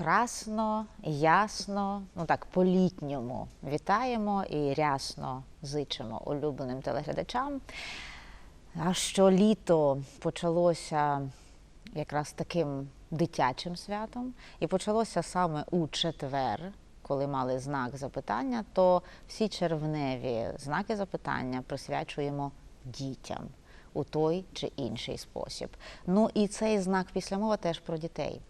красно, ясно, ну так, по-літньому вітаємо і рясно зичимо улюбленим телеглядачам. А що літо почалося якраз таким дитячим святом, і почалося саме у четвер, коли мали знак запитання, то всі червневі знаки запитання присвячуємо дітям у той чи інший спосіб. Ну і цей знак після мова теж про дітей.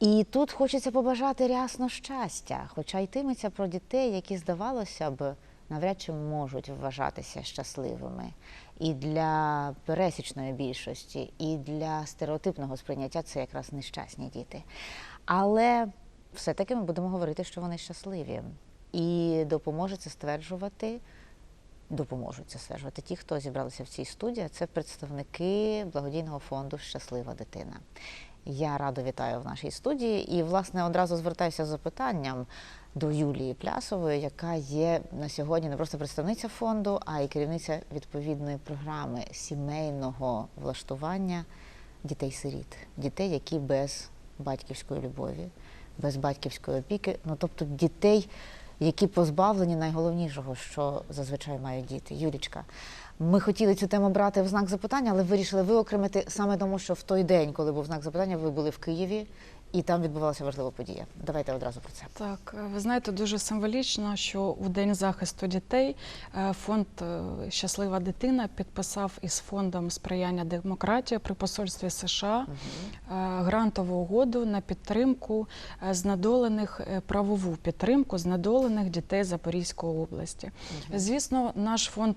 І тут хочеться побажати рясно щастя, хоча йтиметься про дітей, які, здавалося б, навряд чи можуть вважатися щасливими. І для пересічної більшості, і для стереотипного сприйняття це якраз нещасні діти. Але все-таки ми будемо говорити, що вони щасливі. І допоможе це стверджувати допоможуть це стверджувати. Ті, хто зібралися в цій студії, це представники благодійного фонду Щаслива дитина. Я радо вітаю в нашій студії. І, власне, одразу звертаюся з запитанням до Юлії Плясової, яка є на сьогодні не просто представниця фонду, а й керівниця відповідної програми сімейного влаштування дітей-сиріт, дітей, які без батьківської любові, без батьківської опіки, ну тобто дітей, які позбавлені найголовнішого, що зазвичай мають діти. Юлічка, ми хотіли цю тему брати в знак запитання, але вирішили виокремити саме тому, що в той день, коли був знак запитання, ви були в Києві, і там відбувалася важлива подія. Давайте одразу про це. Так, е, ви знаєте, дуже символічно, що у День захисту дітей е, фонд е, Щаслива дитина підписав із фондом сприяння демократії при посольстві США е, грантову угоду на підтримку знедолених е, правову підтримку знедолених дітей Запорізької області. Звісно, наш фонд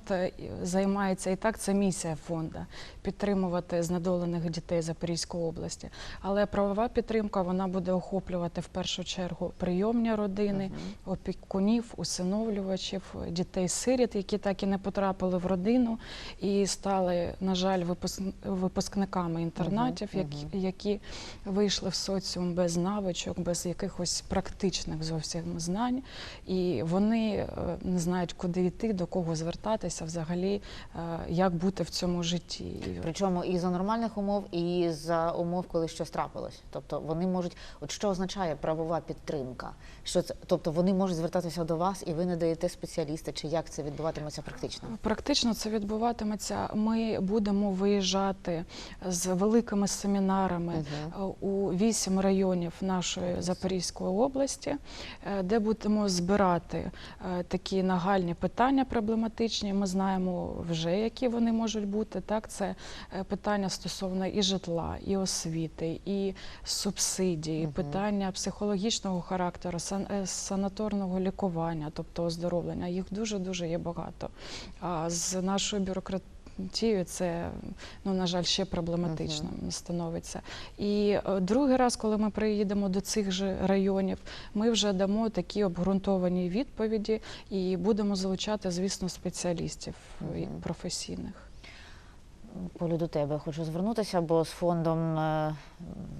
займається і так. Це місія фонду підтримувати знедолених дітей Запорізької області. Але правова підтримка вона буде охоплювати в першу чергу прийомні родини, опікунів, усиновлювачів, дітей-сиріт, які так і не потрапили в родину і стали, на жаль, випуск- випускниками інтернатів, Мгм, які, які вийшли в соціум без навичок, без якихось практичних зовсім знань, і вони е, не знають, куди йти, до кого звертатися, взагалі, е, як бути в цьому житті. Причому і за нормальних умов, і за умов, коли щось трапилось. Тобто вони можуть, от що означає правова підтримка? Що це, тобто вони можуть звертатися до вас, і ви не даєте спеціаліста, чи як це відбуватиметься практично? Практично це відбуватиметься. Ми будемо виїжджати з великими семінарами е, у вісім районів нашої Запорізької області, е, де будемо збирати е, такі нагальні питання проблематичні. Ми знаємо вже, які вони можуть бути. Так, це питання стосовно і житла, і освіти, і субсидій, Мгм. питання психологічного характеру, сан- е, санаторного лікування, тобто оздоровлення. Їх дуже дуже є багато. А з нашою бюрократією це, ну на жаль, ще проблематично становиться. І е, другий раз, коли ми приїдемо до цих же районів, ми вже дамо такі обґрунтовані відповіді і будемо залучати, звісно, спеціалістів е, Мгм. професійних. Полю до тебе хочу звернутися, бо з фондом е,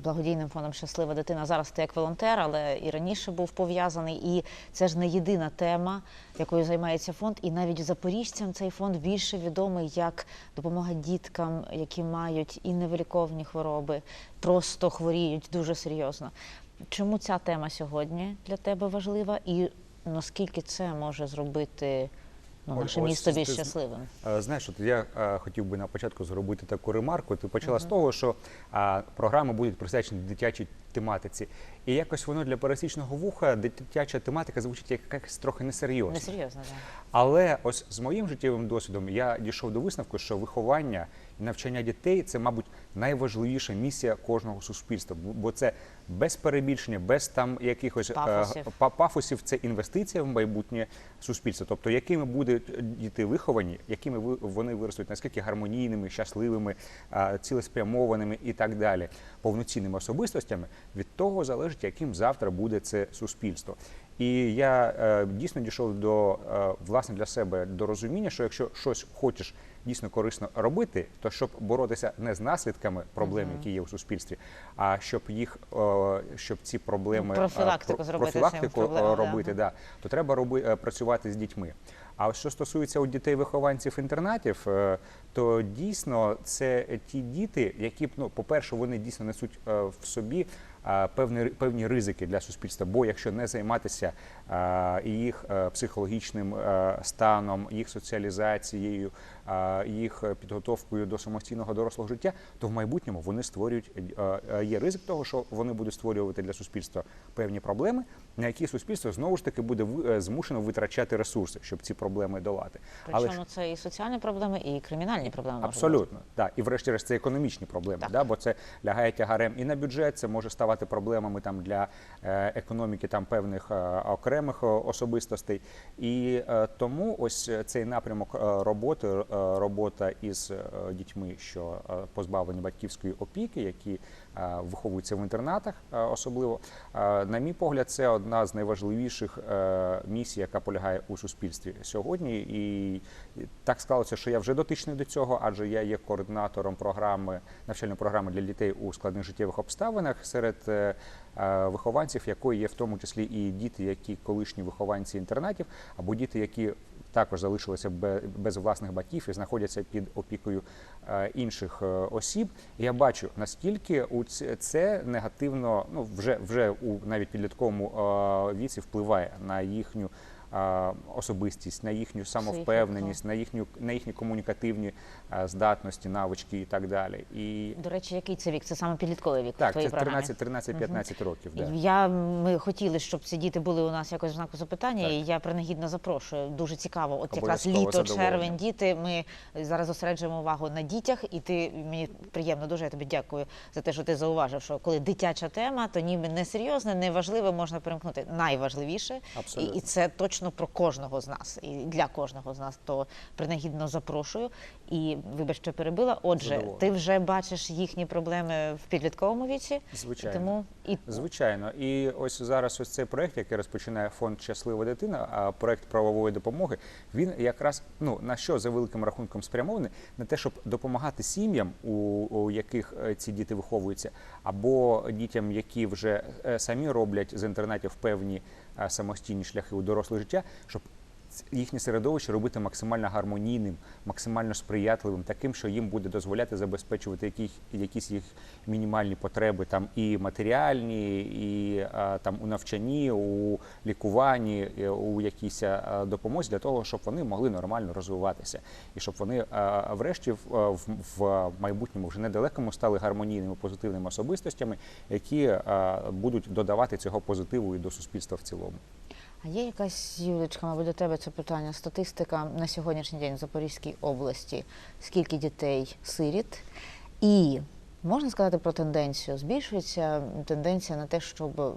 благодійним фондом Щаслива дитина зараз ти як волонтер, але і раніше був пов'язаний. І це ж не єдина тема, якою займається фонд. І навіть запоріжцям цей фонд більше відомий як допомога діткам, які мають і невиліковні хвороби, просто хворіють дуже серйозно. Чому ця тема сьогодні для тебе важлива, і наскільки це може зробити ну, наше ось місто більш з- щасливим? Знаєш, от я е, хотів би на початку зробити таку ремарку. Ти почала з того, що а, програми будуть присвячені дитячій тематиці. І якось воно для пересічного вуха дитяча тематика звучить як якась трохи несерйозно. Несерйозно, так. Але ось з моїм життєвим досвідом я дійшов до висновку, що виховання і навчання дітей це, мабуть, найважливіша місія кожного суспільства, бо- це без перебільшення, без там якихось е, Пафосів. па- пафосів, це інвестиція в майбутнє суспільство. Тобто, якими будуть діти виховані, якими вони виростуть, наскільки гармонійними, щасливими, а, цілеспрямованими і так далі, повноцінними особистостями, від того залежить, яким завтра буде це суспільство. І я е, дійсно дійшов до е, власне для себе до розуміння, що якщо щось хочеш дійсно корисно робити, то щоб боротися не з наслідками проблем, які є у суспільстві, а щоб їх е, щоб ці проблеми профілактику е, зробити профілактику е, проблемам, да. робити, да, то треба роби, е, працювати з дітьми. А що стосується у дітей-вихованців інтернатів, е, то дійсно це ті діти, які ну, по-перше, вони дійсно несуть е, в собі певні, певні ризики для суспільства. Бо якщо не займатися їх е, психологічним е, станом, їх соціалізацією, їх підготовкою до самостійного дорослого життя, то в майбутньому вони створюють е, е, є ризик того, що вони будуть створювати для суспільства певні проблеми, на які суспільство знову ж таки буде е, змушено витрачати ресурси, щоб ці проблеми долати. Але Причому це і соціальні проблеми, і кримінальні проблеми. Абсолютно, так. І врешті-решт це економічні проблеми, Так. да, бо це лягає тягарем і на бюджет, це може ставати проблемами там для економіки там певних окремих особистостей. І тому ось цей напрямок роботи, робота із е, дітьми, що е, позбавлені батьківської опіки, які е, виховуються в інтернатах, е, особливо, е, на мій погляд, це одна з найважливіших е, місій, яка полягає у суспільстві сьогодні. І так склалося, що я вже дотичний до цього, адже я є координатором програми навчальної програми для дітей у складних життєвих обставинах серед е, е, вихованців, якої є в тому числі і діти, які колишні вихованці інтернатів, або діти, які також залишилися без власних батьків і знаходяться під опікою е, інших е, осіб. Я бачу наскільки це негативно, ну вже вже у навіть підлітковому е, віці впливає на їхню. Особистість на їхню самовпевненість, на їхню на їхні комунікативні здатності, навички і так далі. І До речі, який це вік? Це саме підлітковий вік так, це програмі? 13-15 років. Да. Я ми хотіли, щоб ці діти були у нас якось в знаку запитання, Так. і я принагідно запрошую. Дуже цікаво. От якраз літо, червень, діти. Ми зараз зосереджуємо увагу на дітях, і ти мені приємно дуже. Я тобі дякую за те, що ти зауважив, що коли дитяча тема, то ніби не серйозне, не важливе, можна перемкнути. Найважливіше, і, Абсолютно. і це точно про кожного з нас, і для кожного з нас. То принагідно запрошую. І вибач, що перебила. Отже, Задоволений. ти вже бачиш їхні проблеми в підлітковому віці. Звичайно. Тому і Звичайно, і ось зараз ось цей проект, який розпочинає фонд Щаслива дитина, а проект правової допомоги, він якраз ну на що за великим рахунком спрямований на те, щоб допомагати сім'ям, у, у яких е, ці діти виховуються, або дітям, які вже е, самі роблять з інтернатів певні самостійні шляхи у доросле життя, щоб їхнє середовище робити максимально гармонійним, максимально сприятливим, таким, що їм буде дозволяти забезпечувати яких, якісь їх мінімальні потреби, там і матеріальні, і там у навчанні, у лікуванні, у якійсь допомозі для того, щоб вони могли нормально розвиватися, і щоб вони врешті в, в, майбутньому вже недалекому стали гармонійними позитивними особистостями, які будуть додавати цього позитиву і до суспільства в цілому. А є якась, Юлечка, мабуть, до тебе це питання. Статистика на сьогоднішній день в Запорізькій області. Скільки дітей сиріт? І можна сказати про тенденцію? Збільшується тенденція на те, щоб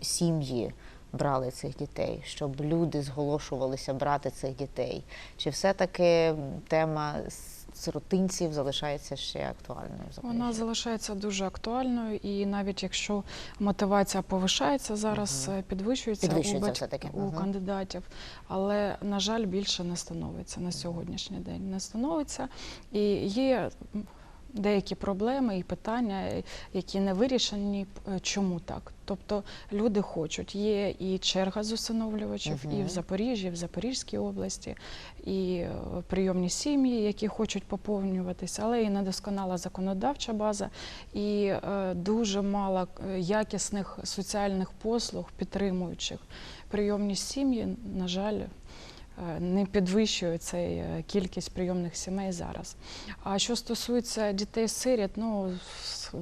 сім'ї брали цих дітей, щоб люди зголошувалися брати цих дітей? Чи все-таки тема сиротинців залишається ще актуальною? Вона залишається дуже актуальною, і навіть якщо мотивація повишається зараз, Мгм. е, підвищується, Підвищується у, батьк... все-таки. у Мгм. кандидатів, але на жаль, більше не становиться на сьогоднішній день. Не становиться і є. Деякі проблеми і питання, які не вирішені, е, чому так? Тобто люди хочуть. Є і черга з усиновлювачів, і в Запоріжжі, і в Запорізькій області, і е, прийомні сім'ї, які хочуть поповнюватися, але і недосконала законодавча база, і е, дуже мало якісних соціальних послуг, підтримуючих. Прийомні сім'ї, на жаль, не підвищує цей е, кількість прийомних сімей зараз. А що стосується дітей-сиріт, ну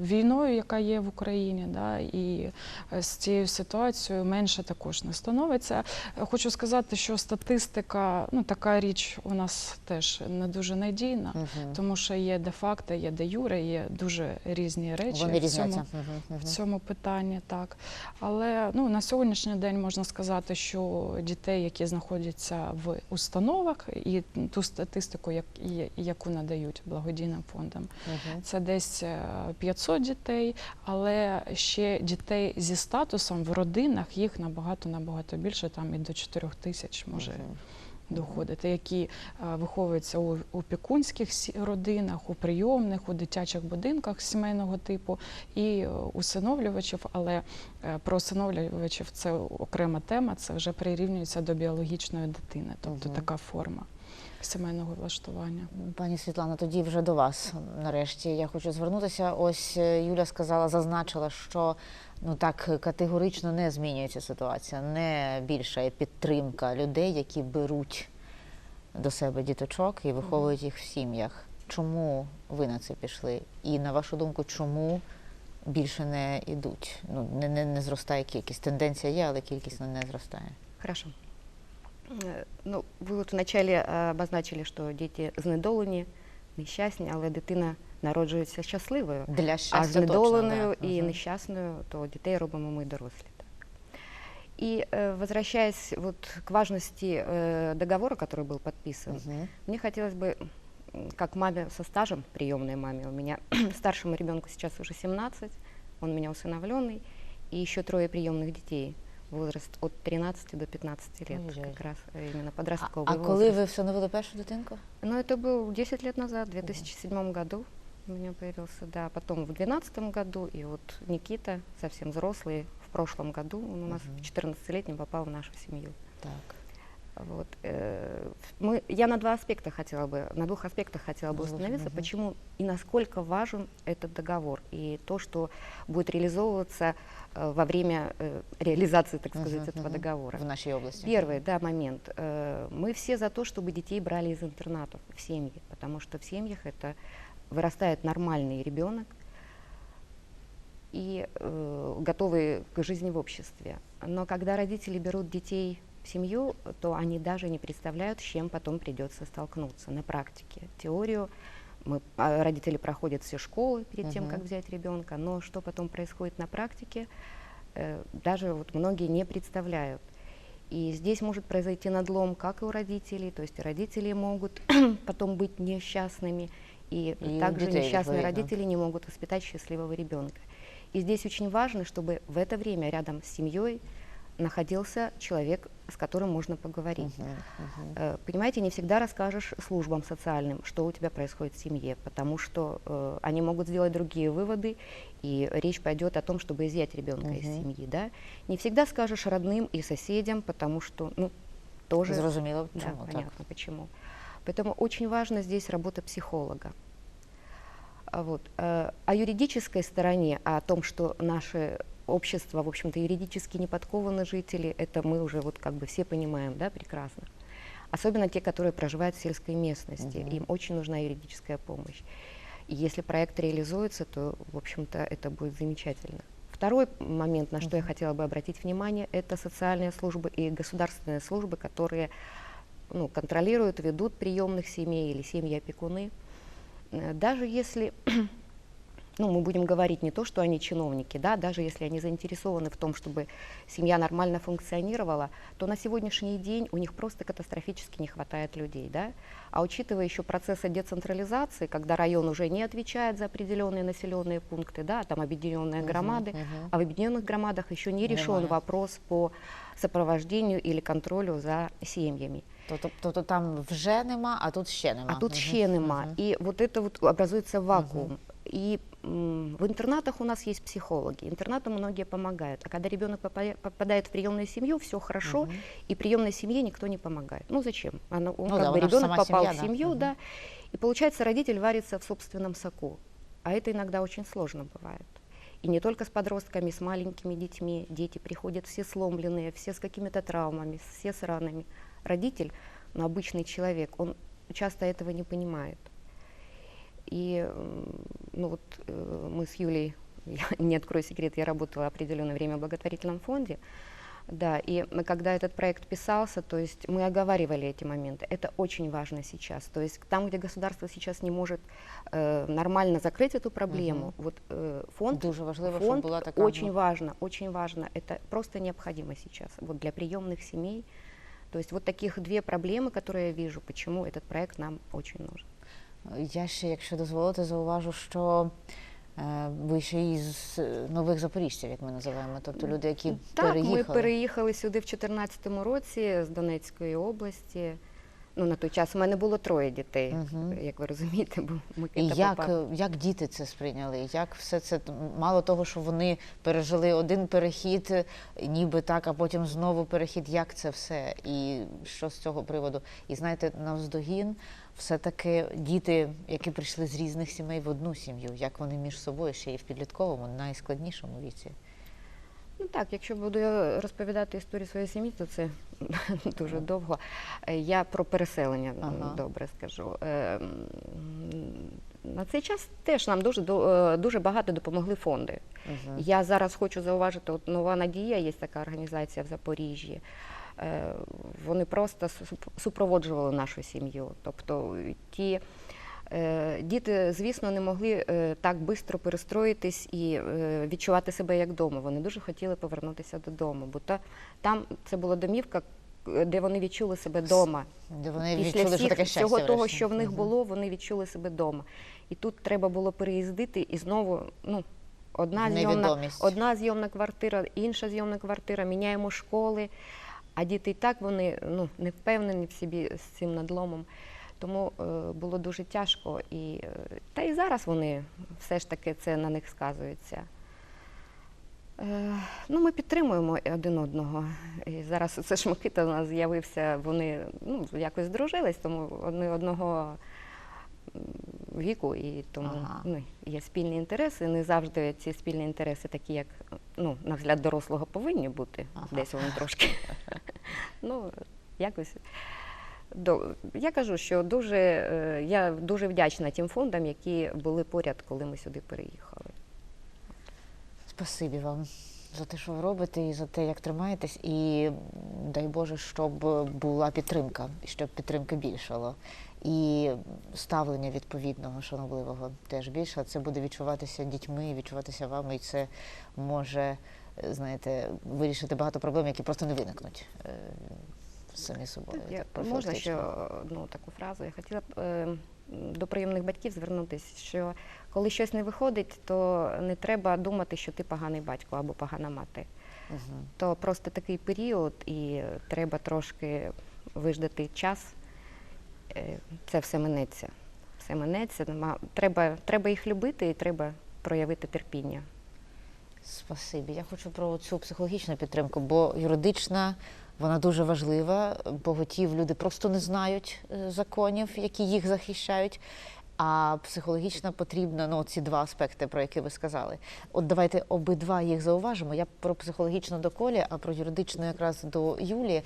війною, яка є в Україні, да, і е, з цією ситуацією менше також не становиться. Е, Хочу сказати, що статистика, ну така річ у нас теж не дуже надійна. Мгм. Тому що є де-факто, є де-юре, є дуже різні речі Вони в цьому. Мгм, мгм. в цьому питанні. Так. Але ну, на сьогоднішній день можна сказати, що дітей, які знаходяться в установах, і ту статистику, як, яку надають благодійним фондам, Мгм. це десь е, 500 дітей, але ще дітей зі статусом в родинах їх набагато набагато більше, там і до 4 тисяч може доходити, які виховуються у опікунських родинах, у прийомних, у дитячих будинках сімейного типу і е, усиновлювачів. Але е, про усиновлювачів це окрема тема, це вже прирівнюється до біологічної дитини, тобто така форма. Сімейного влаштування. Пані Світлано, тоді вже до вас нарешті я хочу звернутися. Ось е, Юля сказала, зазначила, що ну так категорично не змінюється ситуація, не більша підтримка людей, які беруть до себе діточок і виховують їх в сім'ях. Чому ви на це пішли? І на вашу думку, чому більше не йдуть? Ну не, не, не зростає кількість. Тенденція є, але кількість не зростає. Хорошо. Е, Ну, ви от вначале е, обозначили, що діти знедолені, нещасні, але дитина народжується щасливою. Для А щастя знедоленою точно, да. і Мгм. нещасною, то дітей робимо ми дорослі. Так. И э, возвращаясь вот к важности э, договора, который был подписан, Мгм. мне хотелось бы, м, как маме со стажем, приемной маме, у меня старшему ребенку сейчас уже 17, он у меня усыновленный, и еще трое приемных детей, возраст от 13 до 15 лет, Ой-ой. как раз э, именно А, подростковый а коли возраст. ви всиновили першу дитинку? Ну, это был 10 лет назад, в 2007 году у меня появился, да, потом в 2012 году, и вот Никита, совсем взрослый, в прошлом году он у нас Мгм. в 14-летнем попал в нашу семью. Так. Вот. э, Мы, я на два аспекта хотела бы, на двух аспектах хотела бы остановиться, мгм. почему и насколько важен этот договор, и то, что будет реализовываться э, во время э, реализации, так сказать, Мгм, этого мгм. договора. В нашій області. Первый, да, момент. Мы все за то, чтобы детей брали из интернатов в семьи, потому что в семьях это вырастает нормальный ребенок и э, готовый к жизни в обществе. Но когда родители берут детей в семью, то они даже не представляют, с чем потом придется столкнуться на практике. Теорию мы, а, родители проходят все школы перед тем, Мгм. как взять ребенка, но что потом происходит на практике, э, даже вот многие не представляют. И здесь может произойти надлом как и у родителей, то есть родители могут потом быть несчастными, и, И также детей, несчастные видно. родители не могут воспитать счастливого ребенка. И здесь очень важно, чтобы в это время рядом с семьей находился человек, с которым можно поговорить. Мгм. Э, Понимаете, не всегда расскажешь службам социальным, что у тебя происходит в семье, потому что э, они могут сделать другие выводы, и речь пойдет о том, чтобы изъять ребенка из Мгм. семьи. Да? Не всегда скажешь родным и соседям, потому что ну, тоже Зрозуміло, да, чому так. понятно почему. Поэтому очень важна здесь работа психолога. А Вот. э, О юридической стороне, о том, что наше общество, в общем-то, юридически не подкованы жители, это мы уже вот как бы все понимаем, да, прекрасно. Особенно те, которые проживают в сельской местности, Мгм. им очень нужна юридическая помощь. И если проект реализуется, то, в общем-то, это будет замечательно. Второй момент, на что я хотела бы обратить внимание, это социальные службы и государственные службы, которые ну, контролируют, ведут приемных семей или семьи-опекуны. Э, Даже если, ну, мы будем говорить не то, что они чиновники, да, даже если они заинтересованы в том, чтобы семья нормально функционировала, то на сегодняшний день у них просто катастрофически не хватает людей, да. А учитывая еще процессы децентрализации, когда район уже не отвечает за определенные населенные пункты, да, там объединенные громады, мгм. а в объединенных громадах еще не решен Немає. вопрос по сопровождению или контролю за семьями. Тобто, тобто там вже нема, а тут ще нема. А тут Мгм, ще нема. мгм. И вот это вот образуется вакуум. И в интернатах у нас есть психологи. Интернату многие помогают. А когда ребенок попа- попадает в приемную семью, все хорошо, Мгм. и приемной семье никто не помогает. Ну зачем? Она, он, Ну как да, бы ребенок попал семья, в да. семью, Мгм. да. И получается, родитель варится в собственном соку. А это иногда очень сложно бывает. И не только с подростками, с маленькими детьми. Дети приходят все сломленные, все с какими-то травмами, все с ранами. Родитель, ну, обычный человек, он часто этого не понимает. И ну вот э, мы с Юлей, я не открою секрет, я работала определенное время в благотворительном фонде. Да, и м, когда этот проект писался, то есть мы оговаривали эти моменты. Это очень важно сейчас. То есть там, где государство сейчас не может э, нормально закрыть эту проблему, вот э, фонд, Дуже важливо, фонд була така. очень ну, важно, очень важно. Это просто необходимо сейчас вот для приемных семей. То есть вот таких две проблемы, которые я вижу, почему этот проект нам очень нужен. Я ще, якщо дозволите, зауважу, що е, ви ще із нових запоріжців, як ми називаємо, тобто люди, які Так, ми переїхали. переїхали сюди в 2014 році з Донецької області. Ну, на той час у мене було троє дітей, Мгм. як ви розумієте, бо І як, попав. е, як діти це сприйняли? Як все це мало того, що вони пережили один перехід, е, ніби так, а потім знову перехід. Як це все? І що з цього приводу? І знаєте, навздогін, все-таки діти, які прийшли з різних сімей в одну сім'ю, як вони між собою ще і в підлітковому, найскладнішому віці. Ну так, якщо буду я розповідати історію своєї сім'ї, то це дуже довго. Е, Я про переселення Ага. добре скажу. Е, На цей час теж нам дуже е, дуже багато допомогли фонди. Мгм. Я зараз хочу зауважити, от нова надія, є така організація в Запоріжжі. Е, Вони просто супроводжували нашу сім'ю. Тобто ті е, діти, звісно, не могли е, так швидко перестроїтись і відчувати себе як вдома. Вони дуже хотіли повернутися додому, бо та, там це була домівка, де вони відчули себе вдома. Де вони Після відчули, що таке щастя. всього того, що в них було, вони відчули себе вдома. І тут треба було переїздити і знову, ну, одна зйомна, одна зйомна квартира, інша зйомна квартира, міняємо школи, а діти і так вони ну, не впевнені в собі з цим надломом. Тому е, було дуже тяжко. І, е, та і зараз вони все ж таки це на них сказується. Е, ну, ми підтримуємо один одного. І зараз це ж Микита у нас з'явився, вони ну, якось здружились, тому вони одного віку, і тому Ага. ну, є спільні інтереси. Не завжди ці спільні інтереси такі, як ну, на взгляд дорослого повинні бути. Ага. Десь вони трошки. ну, якось. Я кажу, що дуже, е, я дуже вдячна тим фондам, які були поряд, коли ми сюди переїхали. Спасибі вам за те, що ви робите, і за те, як тримаєтесь. І дай Боже, щоб була підтримка, і щоб підтримки більшало. І ставлення відповідного, шанобливого теж більше. Це буде відчуватися дітьми, відчуватися вами, і це може, знаєте, вирішити багато проблем, які просто не виникнуть е, самі собою. Я, так, можна ще одну таку фразу? Я хотіла б е, до прийомних батьків звернутися, що коли щось не виходить, то не треба думати, що ти поганий батько або погана мати. Мгм. То просто такий період, і треба трошки виждати час. Е, Це все минеться. Все минеться. Треба, треба їх любити і треба проявити терпіння. Спасибі. Я хочу про цю психологічну підтримку, бо юридична вона дуже важлива. Боготів люди просто не знають е, законів, які їх захищають. А психологічна потрібна, ну ці два аспекти, про які ви сказали. От давайте обидва їх зауважимо. Я про психологічну до Колі, а про юридичну якраз до Юлії.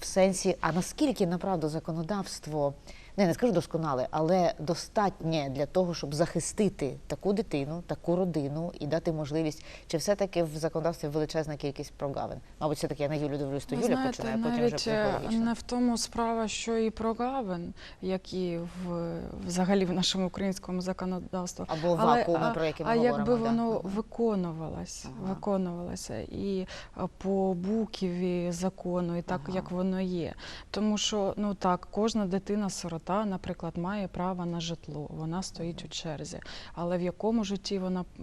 В сенсі, а наскільки направду законодавство не, не скажу досконале, але достатнє для того, щоб захистити таку дитину, таку родину і дати можливість, чи все-таки в законодавстві величезна кількість прогавин? Мабуть, все-таки я на Юлю дивлюсь, то Ви Юля знаєте, починає, потім вже е, психологічно. не в тому справа, що і про гавин, як і в взагалі в нашому українському законодавстві. Або вакууми, а, про які ми а говоримо. якби да. воно виконувалось, Ага. виконувалося і по букві закону, і так Ага. як воно є. Тому що ну так, кожна дитина-сирота, наприклад, має право на житло. Вона стоїть у черзі. Але в якому житті вона е,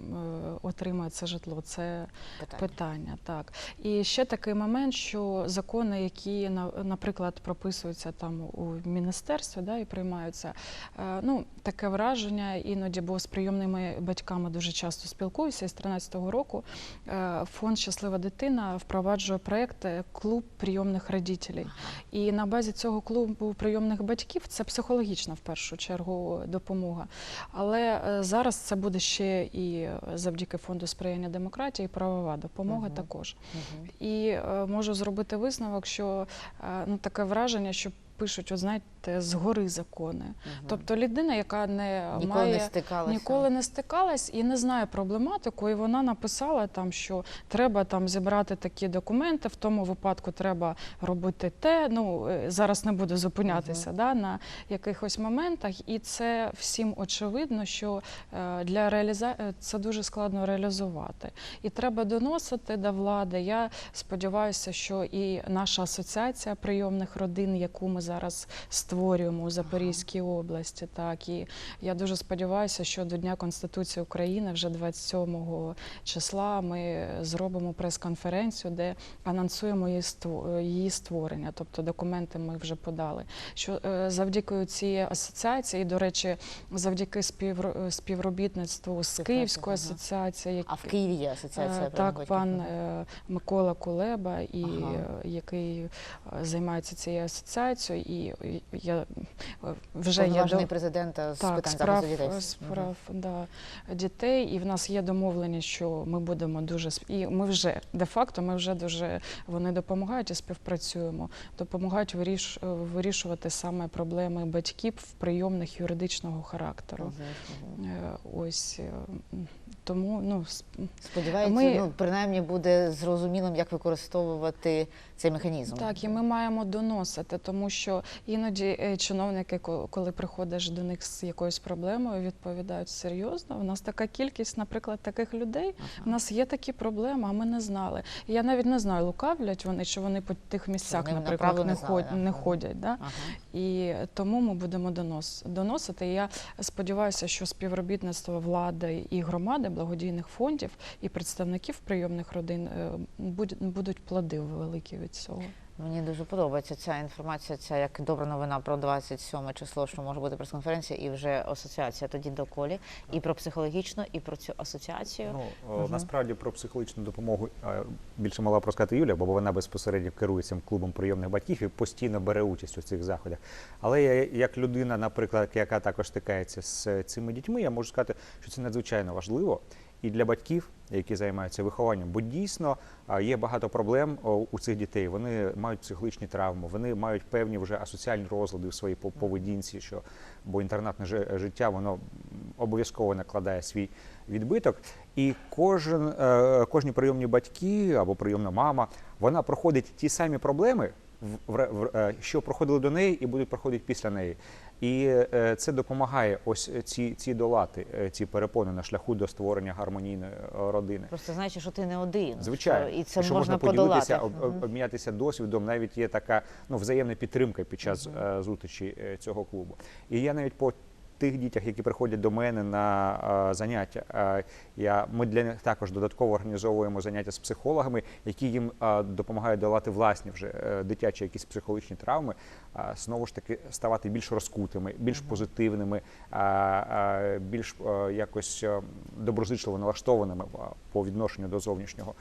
отримає це житло, це Питання. питання. Так і ще такий момент, що закони, які наприклад прописуються там у міністерстві, да, і приймаються. е, Ну таке враження іноді, бо з прийомними батьками дуже часто спілкуюся. І з 13-го року е, фонд Щаслива дитина впроваджує проект е, клуб прийомних родителей. І на базі цього клубу прийомних батьків це психологічна в першу чергу допомога. Але е, зараз це буде ще і завдяки фонду сприяння демократії, правова допомога Мгм. також. Мгм. І е, можу зробити висновок, що е, ну таке враження, що пишуть, от знаєте, згори закони. Мгм. Тобто людина, яка не ніколи має не стикалася. Ніколи не стикалась і не знає проблематику, і вона написала там, що треба там зібрати такі документи, в тому випадку треба робити те. Ну е, зараз не буду зупинятися да, на якихось моментах, і це всім очевидно, що е, для реалізації це дуже складно реалізувати. І треба доносити до влади. Я сподіваюся, що і наша асоціація прийомних родин, яку ми зараз створюємо у Запорізькій області. Так і я дуже сподіваюся, що до Дня Конституції України, вже 27 числа, ми зробимо прес-конференцію, де анонсуємо її ство- її створення. Тобто документи ми вже подали. Що е, завдяки цій асоціації, і, до речі, завдяки співро- співробітництву з Київською ага. асоціацією, А в Києві є асоціація Е, Так, пан е, Микола Кулеба, і Ага. який займається цією асоціацією, і я е, вже є до президента з так, питань справ, дітей. справ да, дітей, і в нас є домовленість, що ми будемо дуже і ми вже де-факто ми вже дуже вони допомагають і співпрацюємо, допомагають виріш, е, вирішувати саме проблеми батьків в прийомних юридичного характеру. Е, Ось тому ну с- Сподіваються, Ми- ну принаймні буде зрозумілим, як використовувати цей механізм. Так, і ми маємо доносити, тому що іноді е, чиновники, коли приходиш до них з якоюсь проблемою, відповідають серйозно. У нас така кількість, наприклад, таких людей. У нас є такі проблеми, а ми не знали. Я навіть не знаю, лукавлять вони, чи вони по тих місцях, вони наприклад, не, не знали, да. не ходять. Да? Ага. І тому ми будемо донос, доносити. І я сподіваюся, що співробітництво влади і громади, благодійних фондів і представників прийомних родин е, будуть плоди великі від цього. Мені дуже подобається ця інформація, ця як добра новина про 27 число, що може бути прес-конференція, і вже асоціація тоді до колі, і про психологічну, і про цю асоціацію. Ну, Мгм. насправді про психологічну допомогу більше мала б розказати Юля, бо вона безпосередньо керує цим клубом прийомних батьків і постійно бере участь у цих заходах. Але я, як людина, наприклад, яка також стикається з цими дітьми, я можу сказати, що це надзвичайно важливо. І для батьків, які займаються вихованням, бо дійсно є багато проблем у цих дітей. Вони мають психологічні травми, вони мають певні вже асоціальні розлади в своїй по- поведінці, що бо інтернатне жи- життя воно обов'язково накладає свій відбиток. І кожен, е, кожні прийомні батьки або прийомна мама, вона проходить ті самі проблеми, що проходили до неї, і будуть проходити після неї. І е, це допомагає ось ці, ці долати, е, ці перепони на шляху до створення гармонійної е, родини. Просто знаєш, що ти не один. Звичайно, що і це що можна, поділитися, об- об- обмінятися досвідом. Навіть є така ну, взаємна підтримка під час е, зустрічі е, цього клубу. І я навіть по тих дітях, які приходять до мене на заняття, я, ми для них також додатково організовуємо заняття з психологами, які їм допомагають долати власні вже е, дитячі якісь психологічні травми, а знову ж таки ставати більш розкутими, більш позитивними, більш е, якось е, доброзичливо налаштованими по відношенню до зовнішнього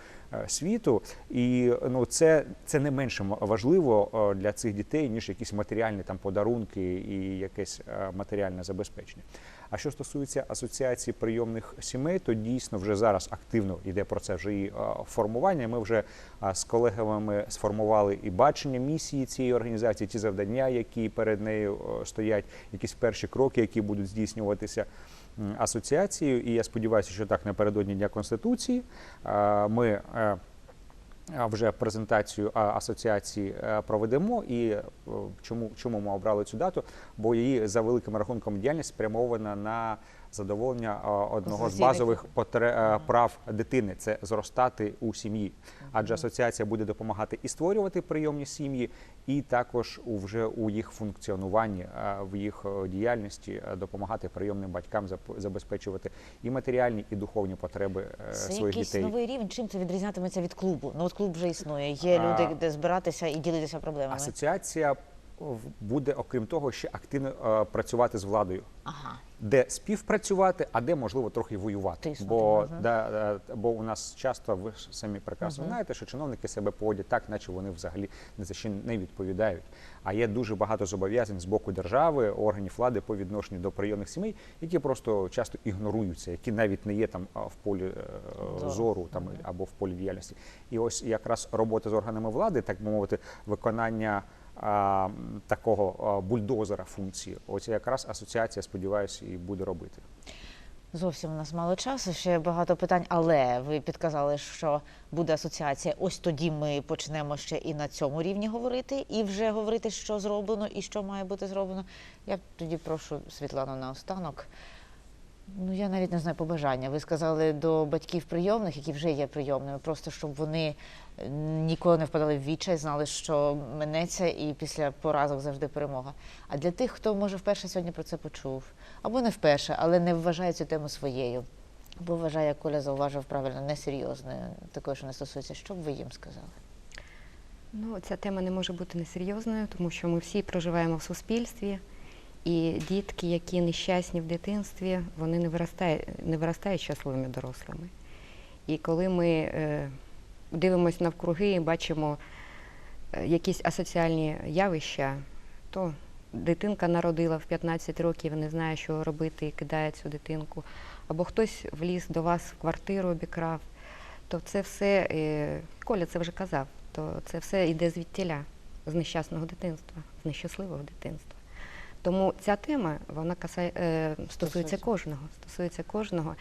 світу. І ну це, це не менше важливо е, для цих дітей, ніж якісь матеріальні там подарунки і якесь е, матеріальне забезпечення. А що стосується асоціації прийомних сімей, то дійсно вже зараз активно йде про це вже і е, формування. Ми вже е, з колегами сформували і бачення місії цієї організації, ті завдання, які перед нею е, стоять, якісь перші кроки, які будуть здійснюватися асоціацією. І я сподіваюся, що так напередодні Дня Конституції ми. е, вже презентацію асоціації е, проведемо. І е, чому, чому ми обрали цю дату? Бо її за великим рахунком діяльність спрямована на задоволення одного з базових е, прав дитини це зростати у сім'ї. Адже асоціація буде допомагати і створювати прийомні сім'ї, і також вже у їх функціонуванні, е, в їх е, діяльності допомагати прийомним батькам забезпечувати і матеріальні, і духовні потреби Це своїх якийсь дітей. новий рівень. Чим це відрізнятиметься від клубу? Ну от клуб вже існує. Є люди, де збиратися і ділитися проблемами. Асоціація буде, окрім того, ще активно е, працювати з владою, Ага. де співпрацювати, а де можливо трохи воювати. Тиснути, Бо, мгм. да, е, бо у нас часто ви ж самі прекрасно Мгм. знаєте, що чиновники себе поводять так, наче вони взагалі ні за що не відповідають. А є дуже багато зобов'язань з боку держави, органів влади по відношенню до прийомних сімей, які просто часто ігноруються, які навіть не є там а, в полі е, Зору. зору там або в полі діяльності. І ось якраз робота з органами влади, так би мовити, виконання такого бульдозера функції. Ось якраз асоціація, сподіваюся, і буде робити. Зовсім у нас мало часу, ще багато питань, але ви підказали, що буде асоціація. Ось тоді ми почнемо ще і на цьому рівні говорити, і вже говорити, що зроблено і що має бути зроблено. Я тоді прошу Світлану наостанок Ну, я навіть не знаю побажання. Ви сказали до батьків прийомних, які вже є прийомними, просто щоб вони ніколи не впадали в відчай, знали, що минеться, і після поразок завжди перемога. А для тих, хто може вперше сьогодні про це почув, або не вперше, але не вважає цю тему своєю, або вважає, як Коля зауважив правильно, несерйозною, такою, що не стосується, що б ви їм сказали? Ну, ця тема не може бути несерйозною, тому що ми всі проживаємо в суспільстві, і дітки, які нещасні в дитинстві, вони не виростають, не виростають щасливими дорослими. І коли ми е, дивимося навкруги і бачимо е, якісь асоціальні явища, то дитинка народила в 15 років і не знає, що робити, і кидає цю дитинку, або хтось вліз до вас в квартиру, обікрав, то це все, е, Коля це вже казав, то це все йде звідтіля, з нещасного дитинства, з нещасливого дитинства. Тому ця тема, вона касає, е, Стосується. кожного, стосується кожного.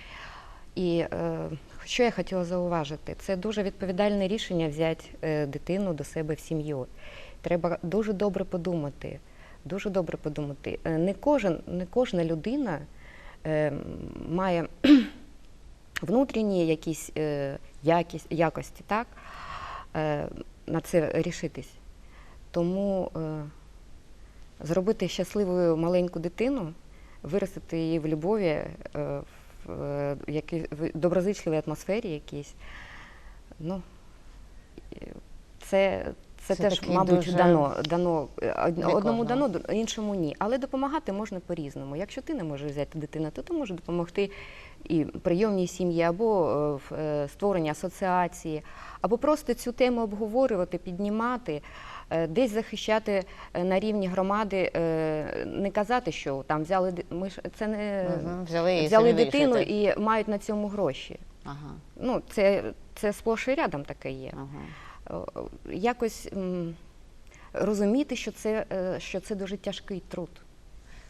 І е, що я хотіла зауважити, це дуже відповідальне рішення взяти е, дитину до себе в сім'ю. Треба дуже добре подумати. Дуже добре подумати. Е, Не, кожен, не кожна людина має внутрішні якісь якість, якості, так, на це рішитись. Тому зробити щасливою маленьку дитину, виростити її в любові, в, в, якій- доброзичливій атмосфері якійсь, ну, це, це, Це теж, мабуть, дуже дано, дано е, одному дано, іншому ні. Але допомагати можна по-різному. Якщо ти не можеш взяти дитину, то ти можеш допомогти і прийомній сім'ї, або е, в е, створенні асоціації, або просто цю тему обговорювати, піднімати, е, десь захищати е, на рівні громади, е, не казати, що там взяли ми ж це не Мгм, взяли і взяли дитину і мають на цьому гроші. Ага, Ну, це, це сплош і рядом таке є. ага. Е, якось розуміти, що це, е, що це дуже тяжкий труд.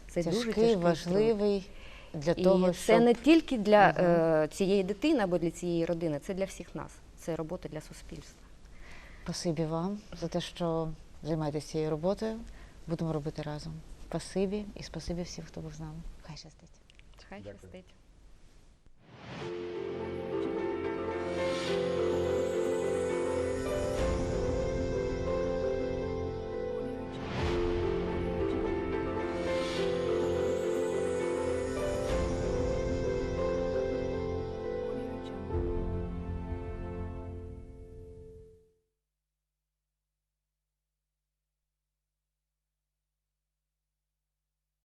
Це дуже Тяжкий, тяжкий важливий для труд. того, І щоб... це не тільки для Мгм. е, цієї дитини або для цієї родини, це для всіх нас. Це робота для суспільства. Спасибі вам за те, що займаєтеся цією роботою. Будемо робити разом. Спасибі і спасибі всім, хто був з нами. Хай щастить. Хай щастить.